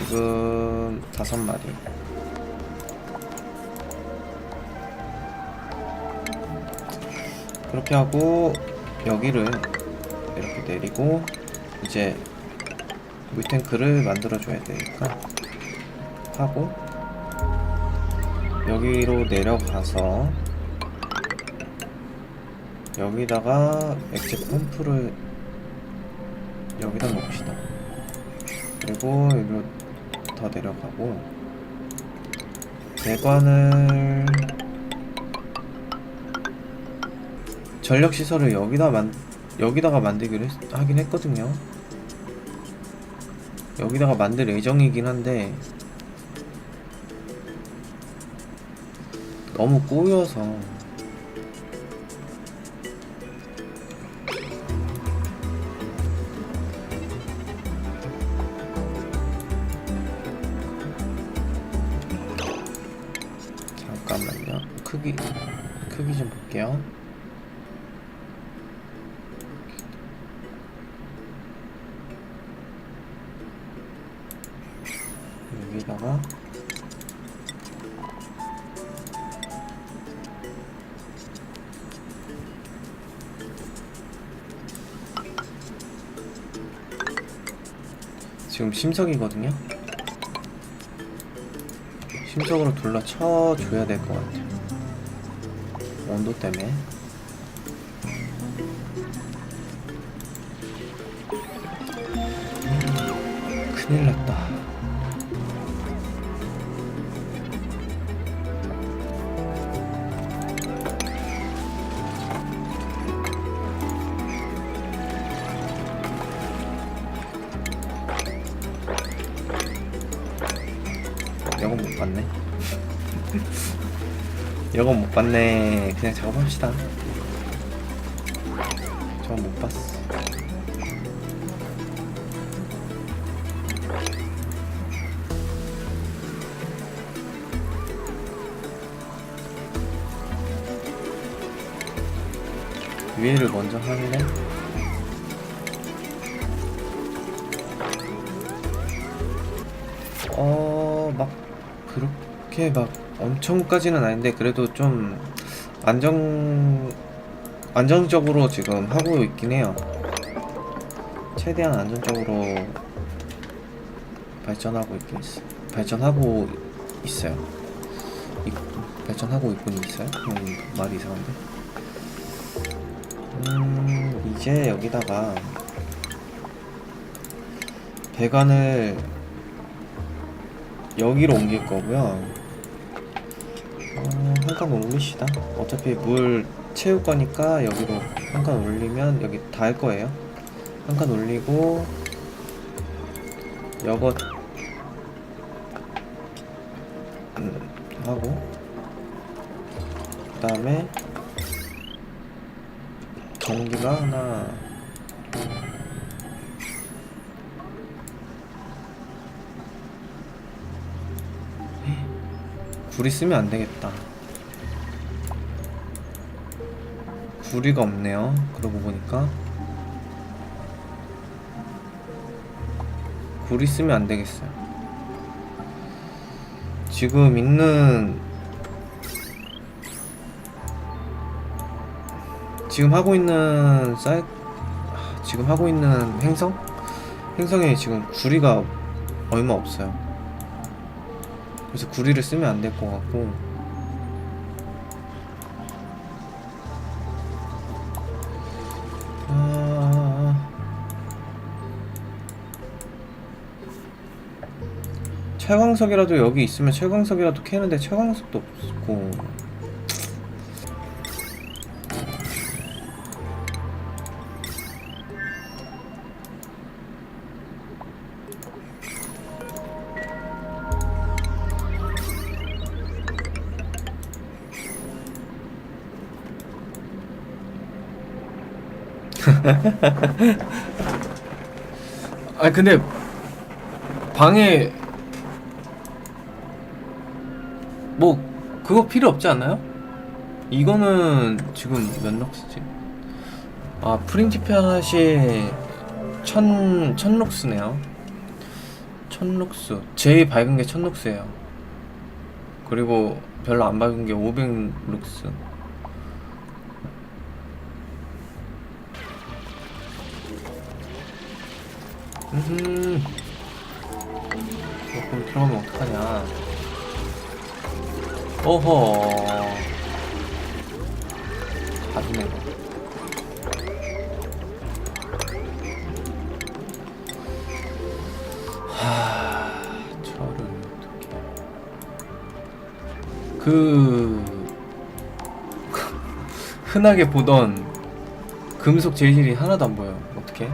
지금 다섯 마리. 그렇게 하고 여기를 이렇게 내리고 이제 물탱크를 만들어 줘야 되니까 하고 여기로 내려가서 여기다가 액체 펌프를 여기다 놓읍시다 그리고 여기로 더 내려가고 배관을 전력 시설을 여기다 만 여기다가 만들기로 했, 하긴 했거든요. 여기다가 만들 예정이긴 한데 너무 꼬여서 여기다가 지금 심석이거든요. 심석으로 둘러 쳐줘야 될 것 같아요. 온도 때문에. 큰일 났다. 이건 못 봤네. 그냥 작업합시다. 저건 못 봤어. 위에를 먼저 하네. 어, 막 그렇게 막 엄청까지는 아닌데 그래도 좀 안정 안정적으로 지금 하고 있긴 해요. 최대한 안정적으로 발전하고 있긴 있어. 발전하고 있어요. 이, 발전하고 있군 있어요? 음, 말이 이상한데. 음, 이제 여기다가 배관을 여기로 옮길 거고요. 어, 한칸 올리시다. 어차피 물 채울 거니까 여기로 한 칸 올리면 여기 닿을 거예요. 한 칸 올리고 여거 음, 하고 그 다음에 전기가 하나 구리 쓰면 안 되겠다. 구리가 없네요. 그러고 보니까 구리 쓰면 안 되겠어요. 지금 있는 지금 하고 있는 사이 지금 하고 있는 행성 행성에 지금 구리가 얼마 없어요. 그래서 구리를 쓰면 안 될 것 같고. 아... 채광석이라도 여기 있으면 채광석이라도 캐는데 채광석도 없고 아 근데 방에 뭐 그거 필요 없지 않나요? 이거는 지금 몇 럭스지? 아 하나씩 천, 천 럭스네요 천룩수 제일 밝은 게 천룩수예요 그리고 별로 안 밝은 게 500룩스 음. 그럼 들어가면 어떡하냐. 오호 가지네. 하 저를 어떻게 그 흔하게 보던 금속 재질이 하나도 안 보여. 어떻게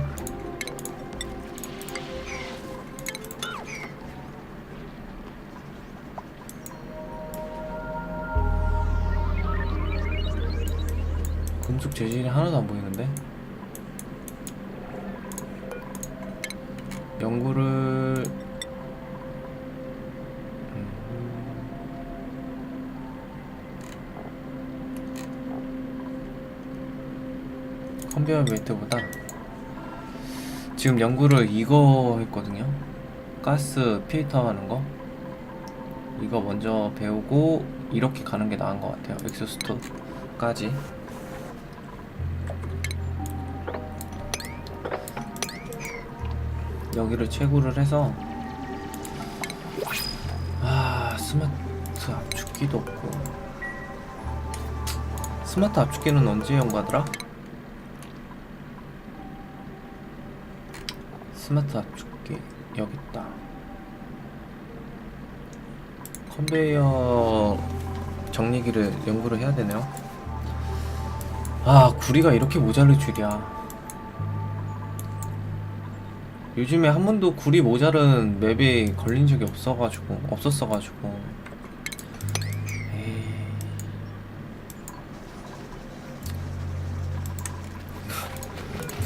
재질이 하나도 안 보이는데? 연구를 음. 컨베이어 벨트보다 지금 연구를 이거 했거든요. 가스 필터 하는 거. 이거 먼저 배우고 이렇게 가는 게 나은 것 같아요. 엑소스토까지 여기를 채굴을 해서 아 스마트 압축기도 없고. 스마트 압축기는 언제 연구하더라? 스마트 압축기 여기 있다. 컨베이어 정리기를 연구를 해야 되네요. 아 구리가 이렇게 모자랄 줄이야 요즘에 한 번도 구리 모자른 맵에 걸린 적이 없어가지고 없었어가지고.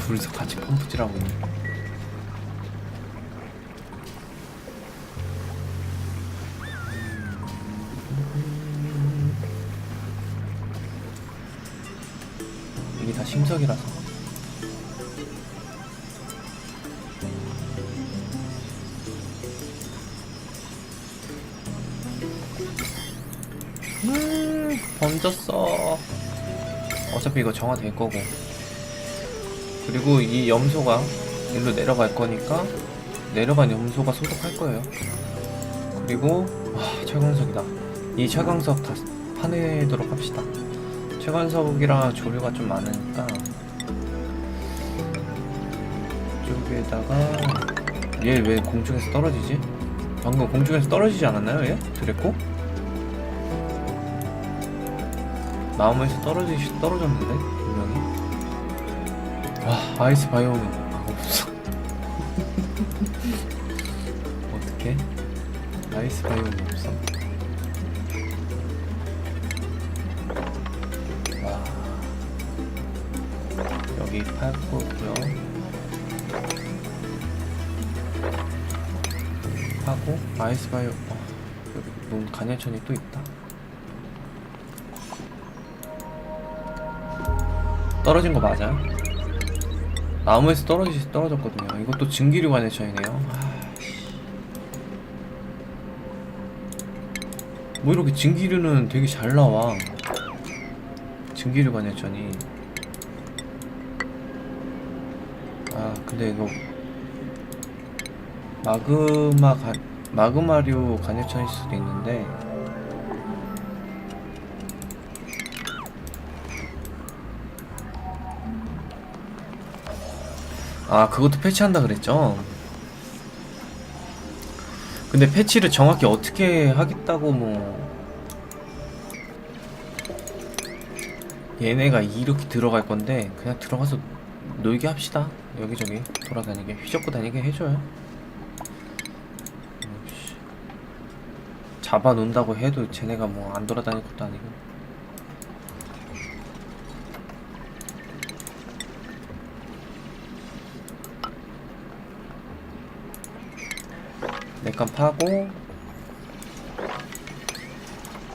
둘이서 같이 펌프질하고 있네. 이게 다 심석이라서 어차피 이거 정화될 거고. 그리고 이 염소가 일로 내려갈 거니까 내려간 염소가 소독할 거예요. 그리고 와 최강석이다. 이 최강석 다 파내도록 합시다. 최강석이라 조류가 좀 많으니까 이쪽에다가 얘 왜 공중에서 떨어지지? 방금 공중에서 떨어지지 않았나요 얘? 드래코? 나무에서 떨어지시 떨어졌는데 분명히 와 아이스 바이오는 아, 없어. 어떻게 아이스 바이오는 없어? 와. 여기 팔고요. 하고 아이스 바이오 어, 여기 논 간열천이 또 있다 떨어진 거 맞아요? 나무에서 떨어지 떨어졌거든요. 이것도 증기류 관해천이네요. 뭐 이렇게 증기류는 되게 잘 나와. 증기류 관해천이. 아 근데 이거 마그마 가, 마그마류 간해천일 수도 있는데 아 그것도 패치한다 그랬죠? 근데 패치를 정확히 어떻게 하겠다고 뭐. 얘네가 이렇게 들어갈 건데 그냥 들어가서 놀게 합시다. 여기저기 돌아다니게 휘젓고 다니게 해줘요. 어이씨. 잡아 놓는다고 해도 쟤네가 뭐 안 돌아다닐 것도 아니고 내건 파고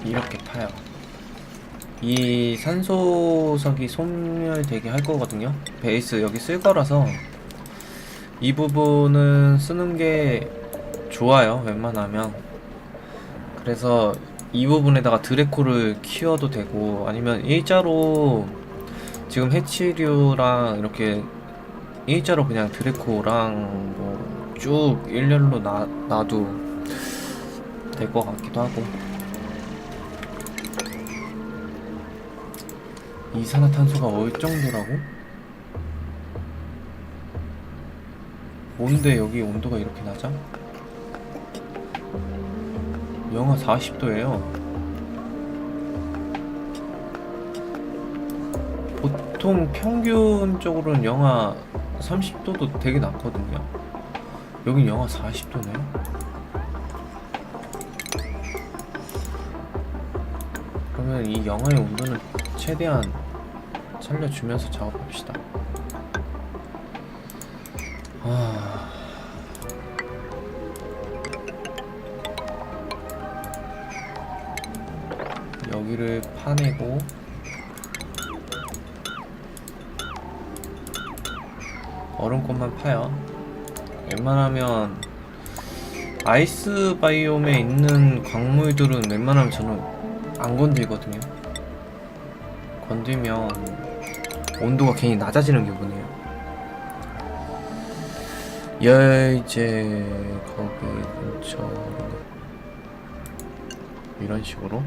이렇게 파요. 이 산소석이 소멸되게 할 거거든요. 베이스 여기 쓸 거라서 이 부분은 쓰는 게 좋아요 웬만하면 그래서 이 부분에다가 드레코를 키워도 되고 아니면 일자로 지금 해치류랑 이렇게 일자로 그냥 드레코랑 뭐 쭉 일렬로 놔, 놔도 될 것 같기도 하고 이산화탄소가 얼 정도라고? 뭔데 여기 온도가 이렇게 낮아? 영하 40도예요. 보통 평균적으로는 영하 30도도 되게 낮거든요. 여긴 영하 40도네. 그러면 이 영하의 온도는 최대한 살려주면서 작업합시다. 아... 여기를 파내고 얼음꽃만 파요. 웬만하면 아이스 바이옴에 있는 광물들은 웬만하면 저는 안 건들거든요. 건들면 온도가 괜히 낮아지는 기분이에요. 여 이제 거기 근처 이런 식으로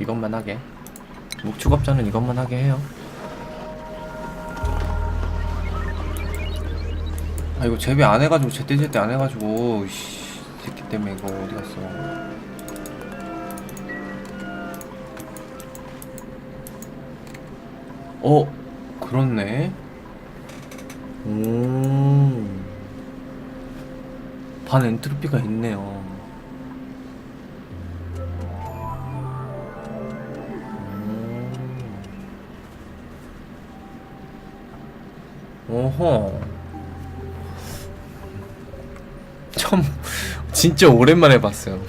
이것만 하게 목축업자는 이것만 하게 해요. 아 이거 재배 안 해가지고 제때 제때 안 해가지고 씨 새끼 때문에 이거 어디 갔어? 어 그렇네. 오. 반 엔트로피가 있네요. 오. 오호. 진짜 오랜만에 봤어요.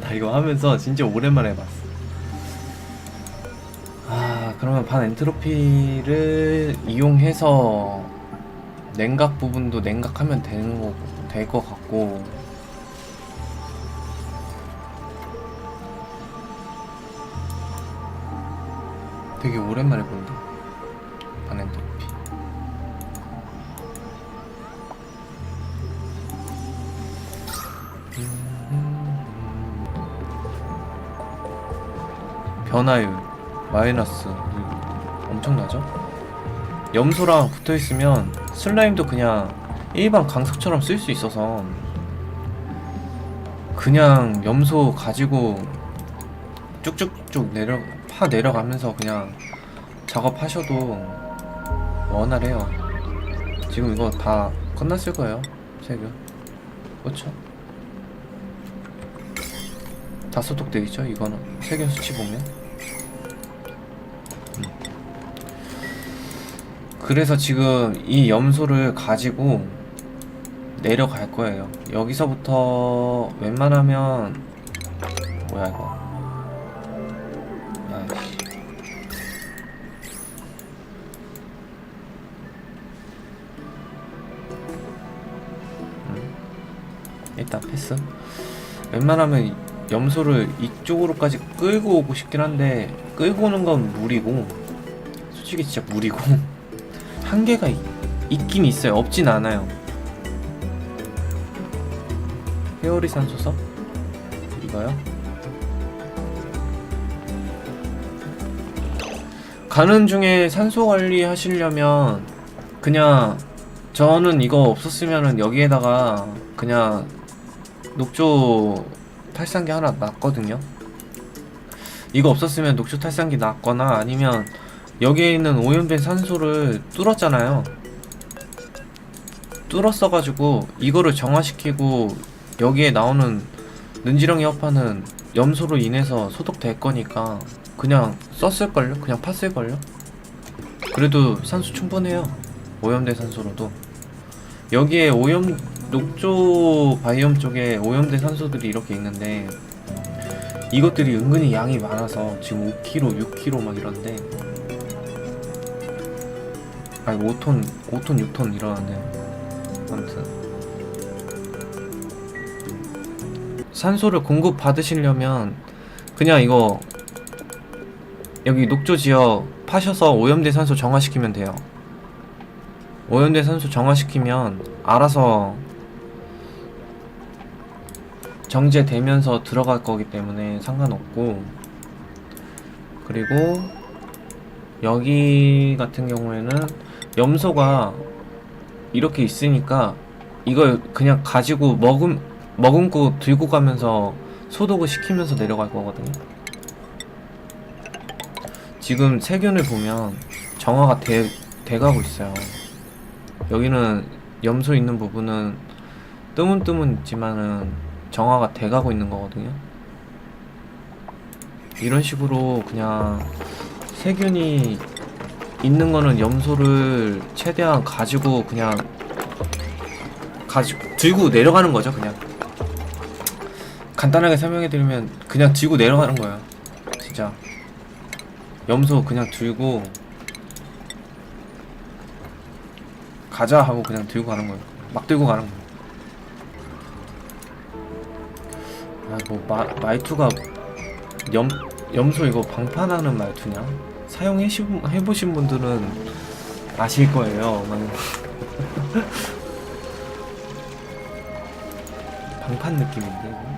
나 이거 하면서 진짜 오랜만에 봤어. 아 그러면 반 엔트로피를 이용해서 냉각 부분도 냉각하면 되는 거될것 같고 되게 오랜만에 본다. 변화율 마이너스 엄청나죠? 염소랑 붙어 있으면 슬라임도 그냥 일반 강석처럼 쓸 수 있어서 그냥 염소 가지고 쭉쭉쭉 내려 파 내려가면서 그냥 작업하셔도 원활해요. 지금 이거 다 끝났을 거예요. 세금 그렇죠? 다 소독돼 있죠? 이거는 세균 수치 보면. 그래서 지금 이 염소를 가지고 내려갈 거예요. 여기서부터 웬만하면 뭐야 이거? 아이씨. 음. 일단 패스. 웬만하면 염소를 이쪽으로까지 끌고 오고 싶긴 한데 끌고 오는 건 무리고 솔직히 진짜 무리고 한계가 있, 있긴 있어요. 없진 않아요. 회오리 산소석? 이거요? 가는 중에 산소 관리 하시려면 그냥 저는 이거 없었으면은 여기에다가 그냥 녹조 탈산기 하나 놨거든요. 이거 없었으면 녹조 탈산기 놨거나 아니면 여기에 있는 오염된 산소를 뚫었잖아요. 뚫었어가지고 이거를 정화시키고 여기에 나오는 는지렁이 여파는 염소로 인해서 소독될 거니까 그냥 썼을걸요? 그냥 팠을걸요? 그래도 산소 충분해요. 오염된 산소로도. 여기에 오염 녹조 바이옴 쪽에 오염된 산소들이 이렇게 있는데 이것들이 은근히 양이 많아서 지금 5kg, 6kg 막 이런데 아니 5톤, 5톤, 6톤 이러는데 아무튼. 산소를 공급 받으시려면 그냥 이거 여기 녹조 지역 파셔서 오염된 산소 정화시키면 돼요. 오염된 산소 정화시키면 알아서 정제되면서 들어갈 거기 때문에 상관없고. 그리고 여기 같은 경우에는 염소가 이렇게 있으니까 이걸 그냥 가지고 머금 머금고 들고 가면서 소독을 시키면서 내려갈 거거든요. 지금 세균을 보면 정화가 돼, 돼가고 있어요. 여기는 염소 있는 부분은 뜨문뜨문 있지만은 정화가 돼가고 있는 거거든요. 이런 식으로 그냥 세균이 있는 거는 염소를 최대한 가지고 그냥 가지고 들고 내려가는 거죠 그냥. 간단하게 설명해 드리면 그냥 들고 내려가는 거예요 진짜. 염소 그냥 들고 가자 하고 그냥 들고 가는 거예요 막 들고 가는 거예요 아뭐 말투가 염 염소 이거 방판하는 말투냐 사용해 해보신 분들은 아실 거예요 막 방판 느낌인데.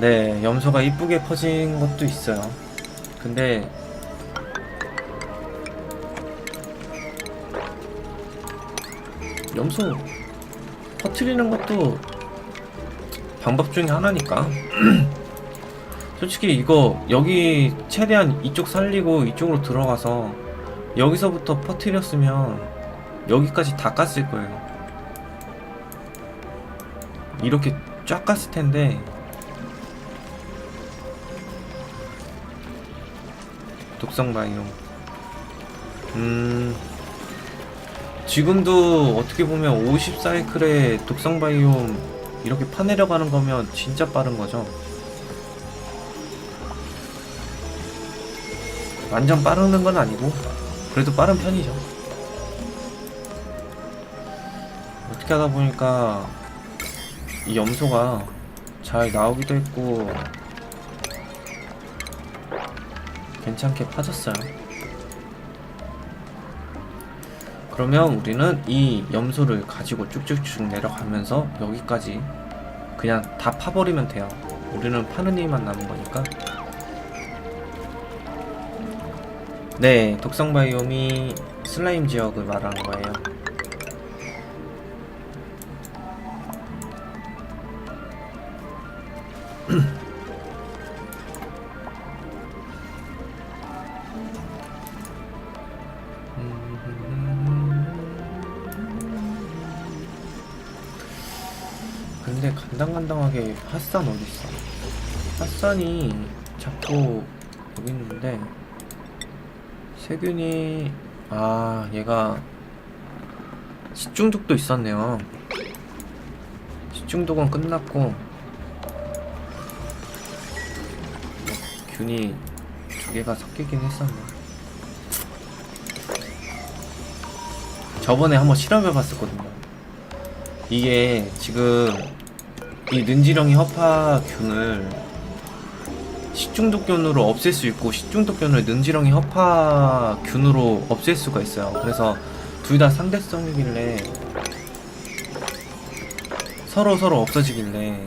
네 염소가 이쁘게 퍼진 것도 있어요 근데 염소 퍼트리는 것도 방법 중에 하나니까. 솔직히 이거 여기 최대한 이쪽 살리고 이쪽으로 들어가서 여기서부터 퍼트렸으면 여기까지 다 깠을 거예요. 이렇게 쫙 깠을 텐데. 독성 바이오 음 지금도 어떻게 보면 50사이클의 독성 바이옴 이렇게 파내려가는 거면 진짜 빠른 거죠. 완전 빠르는 건 아니고 그래도 빠른 편이죠. 어떻게 하다 보니까 이 염소가 잘 나오기도 했고 괜찮게 파졌어요. 그러면 우리는 이 염소를 가지고 쭉쭉쭉 내려가면서 여기까지 그냥 다 파버리면 돼요. 우리는 파는 일만 남은 거니까. 네, 독성 바이옴이 슬라임 지역을 말하는 거예요. 간당간당하게 핫산 어딨어? 핫산이 자꾸 여기 있는데 세균이 아 얘가 식중독도 있었네요. 식중독은 끝났고 균이 두 개가 섞이긴 했었네. 저번에 한번 실험해봤었거든요. 이게 지금 이 능지렁이 허파균을 식중독균으로 없앨 수 있고 식중독균을 능지렁이 허파균으로 없앨 수가 있어요. 그래서 둘 다 상대성이길래 서로 서로 없어지길래